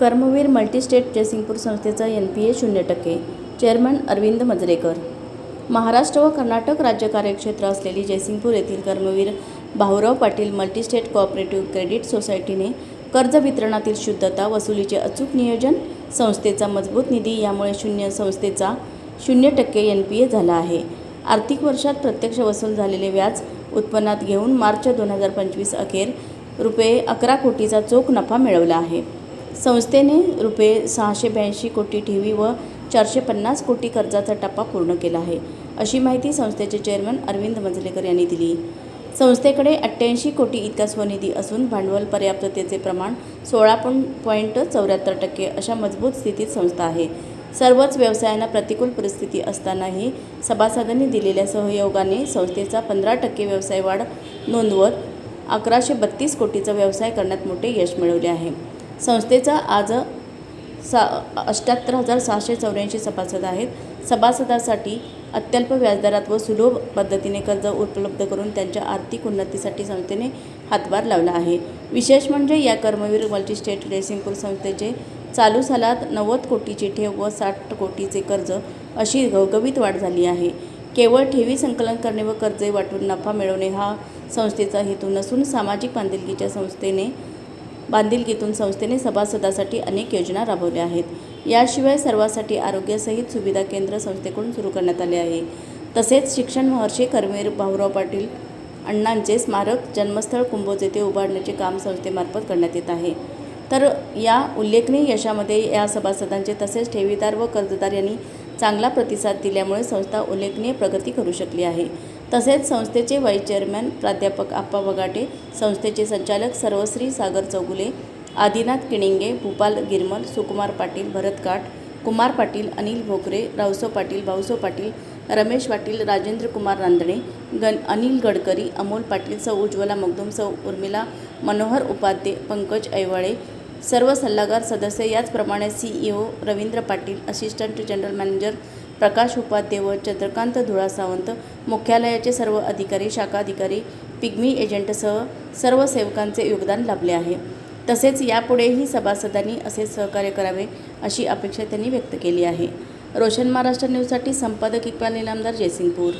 Karmaveer multi-state Jaysingpur संस्थेचा N P A शून्य टक्के चेअरमन अरविंद मजरेकर. महाराष्ट्र व कर्नाटक राज्य कार्यक्षेत्र असलेली जयसिंगपूर येथील Karmaveer Bhaurao Patil multistate cooperative credit सोसायटीने कर्ज वितरणातील शुद्धता वसुलीचे अचूक नियोजन संस्थेचा मजबूत निधी यामुळे शून्य संस्थेचा शून्य टक्के एन पी ए झाला आहे. आर्थिक वर्षात प्रत्यक्ष वसूल झालेले व्याज उत्पन्नात घेऊन मार्च दोन हजार पंचवीस अखेर रुपये अकरा कोटीचा चोख नफा मिळवला आहे. संस्थेने रुपये सहाशे ब्याऐंशी कोटी ठेवी व चारशे पन्नास कोटी कर्जाचा टप्पा पूर्ण केला आहे अशी माहिती संस्थेचे चेअरमन अरविंद मजलेकर यांनी दिली. संस्थेकडे अठ्ठ्याऐंशी कोटी इतका स्वनिधी असून भांडवल पर्याप्ततेचे प्रमाण सोळा पॉईंट चौऱ्याहत्तर टक्के अशा मजबूत स्थितीत संस्था आहे. सर्वच व्यवसायांना प्रतिकूल परिस्थिती असतानाही सभासदांनी दिलेल्या सहयोगाने संस्थेचा पंधरा टक्के व्यवसाय वाढ नोंदवत अकराशे बत्तीस कोटीचा व्यवसाय करण्यात मोठे यश मिळवले आहे. संस्थेचा आज सा अष्ट्याहत्तर हजार सहाशे चौऱ्याऐंशी सभासद आहेत. सभासदासाठी अत्यल्प व्याजदरात व सुलभ पद्धतीने कर्ज उपलब्ध करून त्यांच्या आर्थिक उन्नतीसाठी संस्थेने हातभार लावला आहे. विशेष म्हणजे या कर्मवीर मल्टीस्टेट रेसिंगपूर संस्थेचे चालू सालात नव्वद कोटीची ठेव व साठ कोटीचे कर्ज अशी घवघवीत वाढ झाली आहे. केवळ ठेवी संकलन करणे व कर्जे वाटून नफा मिळवणे हा संस्थेचा हेतू नसून सामाजिक बांधिलकीच्या संस्थेने बांधिलकीतून संस्थेने सभासदासाठी अनेक योजना राबवल्या आहेत. याशिवाय सर्वांसाठी आरोग्यसहित सुविधा केंद्र संस्थेकडून सुरू करण्यात आले आहे. तसेच शिक्षण महर्षी कर्मवीर भाऊराव पाटील अण्णांचे स्मारक जन्मस्थळ कुंभोज येथे उभारण्याचे काम संस्थेमार्फत करण्यात येत आहे. तर या उल्लेखनीय यशामध्ये या सभासदांचे तसेच ठेवीदार व कर्जदार यांनी चांगला प्रतिसाद दिल्यामुळे संस्था उल्लेखनीय प्रगती करू शकली आहे. तसेच संस्थेचे वाईस चेअरमॅन प्राध्यापक आप्पा बगाटे संस्थेचे संचालक सर्वश्री सागर चौगुले आदिनाथ किणिंगे भूपाल गिरमल सुकुमार पाटील भरत काट कुमार पाटील अनिल भोकरे रावसो पाटील भाऊसो पाटील रमेश पाटील राजेंद्र कुमार रांदणे गण अनिल गडकरी अमोल पाटील सौ उज्ज्वला मगदुम सौ उर्मिला मनोहर उपाध्ये पंकज ऐवाळे सर्व सल्लागार सदस्य याचप्रमाणे C E O Ravindra Patil assistant general manager Prakash Upadhye व चंद्रकांत धुळा सावंत मुख्यालयाचे सर्व अधिकारी शाखा अधिकारी पिग्मी एजंटसह सर्व सेवकांचे योगदान लाभले आहे. तसेच यापुढेही सभासदांनी असे सहकार्य करावे अशी अपेक्षा त्यांनी व्यक्त केली आहे. रोशन महाराष्ट्र न्यूजसाठी संपादक इक्बाल इनामदार जयसिंगपूर.